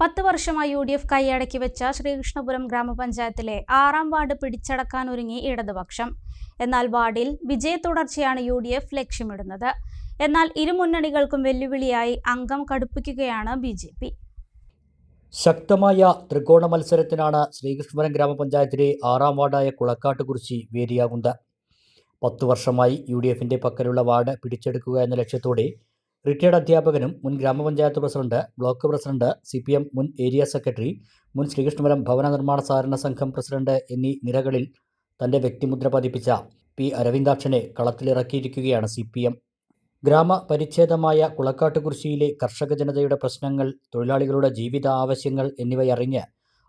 പത്ത് വർഷമായി U D F കൈയടക്കി വെച്ച ശ്രീകൃഷ്ണപുരം ഗ്രാമപഞ്ചായത്തിലെ ആറാം വാർഡ് പിടിച്ചടക്കാനൊരുങ്ങി ഇടതുപക്ഷം. എന്നാൽ വാർഡിൽ വിജയ തുടർച്ചയാണ് യു ഡി എഫ് ലക്ഷ്യമിടുന്നത്. എന്നാൽ ഇരുമുന്നണികൾക്കും വെല്ലുവിളിയായി അംഗം കടുപ്പിക്കുകയാണ് ബി ജെ പി. ശക്തമായ ത്രികോണ മത്സരത്തിനാണ് ശ്രീകൃഷ്ണപുരം ഗ്രാമപഞ്ചായത്തിലെ ആറാം വാർഡായ കുളക്കാട്ടുകുറിശി വേദിയാകുന്നത്. പത്തു വർഷമായി യു ഡി എഫിന്റെ പക്കലുള്ള വാർഡ് പിടിച്ചെടുക്കുക എന്ന ലക്ഷ്യത്തോടെ റിട്ടയർഡ് അധ്യാപകനും മുൻ ഗ്രാമപഞ്ചായത്ത് president block president C P M മുൻ ഏരിയ സെക്രട്ടറി മുൻ ശ്രീകൃഷ്ണപുരം ഭവന നിർമ്മാണ സഹകരണ സംഘം പ്രസിഡന്റ് എന്നീ നിരകളിൽ തന്റെ വ്യക്തിമുദ്ര പതിപ്പിച്ച പി അരവിന്ദാക്ഷനെ കളത്തിലിറക്കിയിരിക്കുകയാണ് സി പി എം ഗ്രാമപരിച്ഛേദമായ കുളക്കാട്ടുകുറിശിയിലെ കർഷക ജനതയുടെ പ്രശ്നങ്ങൾ തൊഴിലാളികളുടെ ജീവിത ആവശ്യങ്ങൾ എന്നിവയറിഞ്ഞ്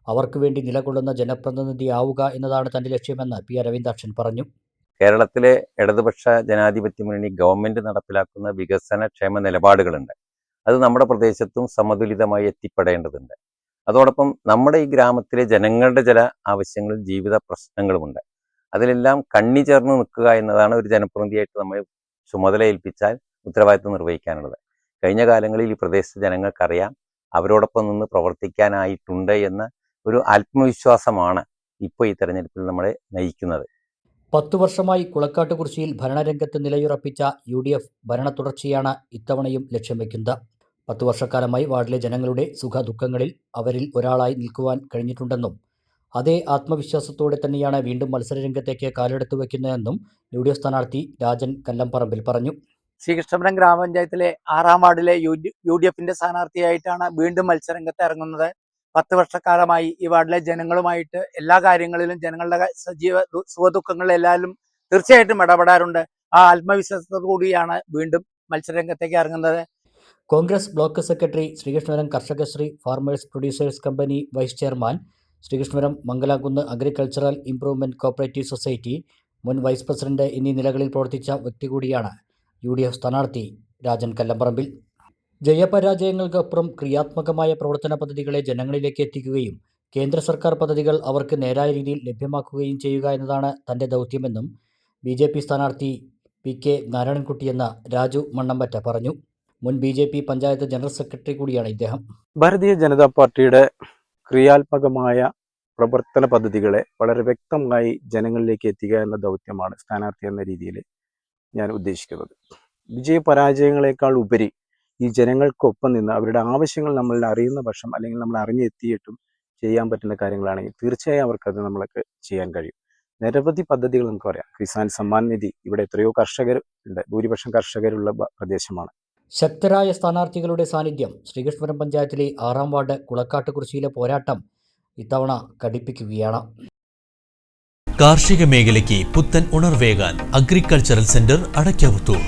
അവർക്ക് വേണ്ടി നിലകൊള്ളുന്ന ജനപ്രതിനിധിയാവുക എന്നതാണ് തന്റെ ലക്ഷ്യമെന്ന് പി അരവിന്ദാക്ഷൻ പറഞ്ഞു. കേരളത്തിലെ ഇടതുപക്ഷ ജനാധിപത്യ മുന്നണി ഗവൺമെന്റ് നടപ്പിലാക്കുന്ന വികസന ക്ഷേമ നിലപാടുകളുണ്ട്. അത് നമ്മുടെ പ്രദേശത്തും സമതുലിതമായി എത്തിപ്പെടേണ്ടതുണ്ട്. അതോടൊപ്പം നമ്മുടെ ഈ ഗ്രാമത്തിലെ ജനങ്ങളുടെ ചില ആവശ്യങ്ങളും ജീവിത പ്രശ്നങ്ങളുമുണ്ട്. അതിലെല്ലാം കണ്ണി ചേർന്ന് നിൽക്കുക എന്നതാണ് ഒരു ജനപ്രതിനിധിയായിട്ട് നമ്മൾ ചുമതല ഏൽപ്പിച്ചാൽ ഉത്തരവാദിത്വം നിർവഹിക്കാനുള്ളത്. കഴിഞ്ഞ കാലങ്ങളിൽ ഈ പ്രദേശത്തെ ജനങ്ങൾക്കറിയാം അവരോടൊപ്പം നിന്ന് പ്രവർത്തിക്കാനായിട്ടുണ്ട് എന്ന ഒരു ആത്മവിശ്വാസമാണ് ഇപ്പോൾ ഈ തെരഞ്ഞെടുപ്പിൽ നമ്മളെ നയിക്കുന്നത്. പത്തു വർഷമായി കുളക്കാട്ടുകുറിശിയിൽ ഭരണരംഗത്ത് നിലയുറപ്പിച്ച യു ഡി എഫ് ഭരണ തുടർച്ചയാണ് ഇത്തവണയും ലക്ഷ്യം വയ്ക്കുന്നത്. പത്തു വർഷക്കാലമായി വാർഡിലെ ജനങ്ങളുടെ സുഖ ദുഃഖങ്ങളിൽ അവരിൽ ഒരാളായി നിൽക്കുവാൻ കഴിഞ്ഞിട്ടുണ്ടെന്നും അതേ ആത്മവിശ്വാസത്തോടെ തന്നെയാണ് വീണ്ടും മത്സരരംഗത്തേക്ക് കാലെടുത്തു വയ്ക്കുന്നതെന്നും യു ഡി എഫ് സ്ഥാനാർത്ഥി രാജൻ കല്ലംപറമ്പിൽ പറഞ്ഞു. ശ്രീകൃഷ്ണപുരം ഗ്രാമപഞ്ചായത്തിലെ ആറാം വാർഡിലെ യു ഡി എഫിന്റെ സ്ഥാനാർത്ഥിയായിട്ടാണ് വീണ്ടും മത്സരരംഗത്ത് ഇറങ്ങുന്നത്. പത്ത് വർഷക്കാലമായി ഈ വാർഡിലെ ജനങ്ങളുമായിട്ട് എല്ലാ കാര്യങ്ങളിലും ജനങ്ങളുടെ സജീവ ദു- സുഖദുഃഖങ്ങളിലെല്ലാവരും തീർച്ചയായിട്ടും ഇടപെടാറുണ്ട്. ആ ആത്മവിശ്വാസത്തോടു കൂടിയാണ് വീണ്ടും മത്സരരംഗത്തേക്ക് ഇറങ്ങുന്നത്. Congress block secretary Sreekrishnapuram Karshakasree farmers producers company vice chairman Sreekrishnapuram Mangalamkunnu agricultural improvement cooperative society മുൻ വൈസ് പ്രസിഡന്റ് എന്നീ നിലകളിൽ പ്രവർത്തിച്ച വ്യക്തി കൂടിയാണ് യു ഡി എഫ് സ്ഥാനാർത്ഥി രാജൻ കല്ലമ്പറമ്പിൽ. ജയപരാജയങ്ങൾക്കപ്പുറം ക്രിയാത്മകമായ പ്രവർത്തന പദ്ധതികളെ ജനങ്ങളിലേക്ക് എത്തിക്കുകയും കേന്ദ്ര സർക്കാർ പദ്ധതികൾ അവർക്ക് നേരായ രീതിയിൽ ലഭ്യമാക്കുകയും ചെയ്യുക എന്നതാണ് തന്റെ ദൗത്യമെന്നും ബി ജെ പി സ്ഥാനാർത്ഥി പി കെ നാരായണൻകുട്ടി എന്ന രാജു മണ്ണമ്പറ്റ പറഞ്ഞു. മുൻ B J P panchayat general secretary കൂടിയാണ് ഇദ്ദേഹം. ഭാരതീയ ജനതാ പാർട്ടിയുടെ ക്രിയാത്മകമായ പ്രവർത്തന പദ്ധതികളെ വളരെ വ്യക്തമായി ജനങ്ങളിലേക്ക് എത്തിക്കുക എന്ന ദൗത്യമാണ് സ്ഥാനാർത്ഥി എന്ന രീതിയിൽ ഞാൻ ഉദ്ദേശിക്കുന്നത്. വിജയ പരാജയങ്ങളെക്കാൾ ഉപരി ഈ ജനങ്ങൾക്കൊപ്പം നിന്ന് അവരുടെ ആവശ്യങ്ങൾ നമ്മൾ അറിയുന്ന പക്ഷം അല്ലെങ്കിൽ നമ്മൾ അറിഞ്ഞെത്തിയിട്ടും ചെയ്യാൻ പറ്റുന്ന കാര്യങ്ങളാണെങ്കിൽ തീർച്ചയായും അവർക്കത് നമ്മൾക്ക് ചെയ്യാൻ കഴിയും. നിരവധി പദ്ധതികൾ നമുക്ക് പറയാം. കിസാൻ സമ്മാൻ നിധി ഇവിടെ എത്രയോ കർഷകർ ഉണ്ട്. ഭൂരിപക്ഷം കർഷകരുള്ള പ്രദേശമാണ്. ശക്തരായ സ്ഥാനാർത്ഥികളുടെ സാന്നിധ്യം ശ്രീകൃഷ്ണപുരം പഞ്ചായത്തിലെ ആറാം വാർഡ് കുളക്കാട്ടുകുറിശിയിലെ പോരാട്ടം ഇത്തവണ കടിപ്പിക്കുകയാണ്. കാർഷിക മേഖലയ്ക്ക് പുത്തൻ ഉണർവേകാൻ അഗ്രികൾച്ചറൽ സെന്റർ അടയ്ക്കാവുത്തൂർ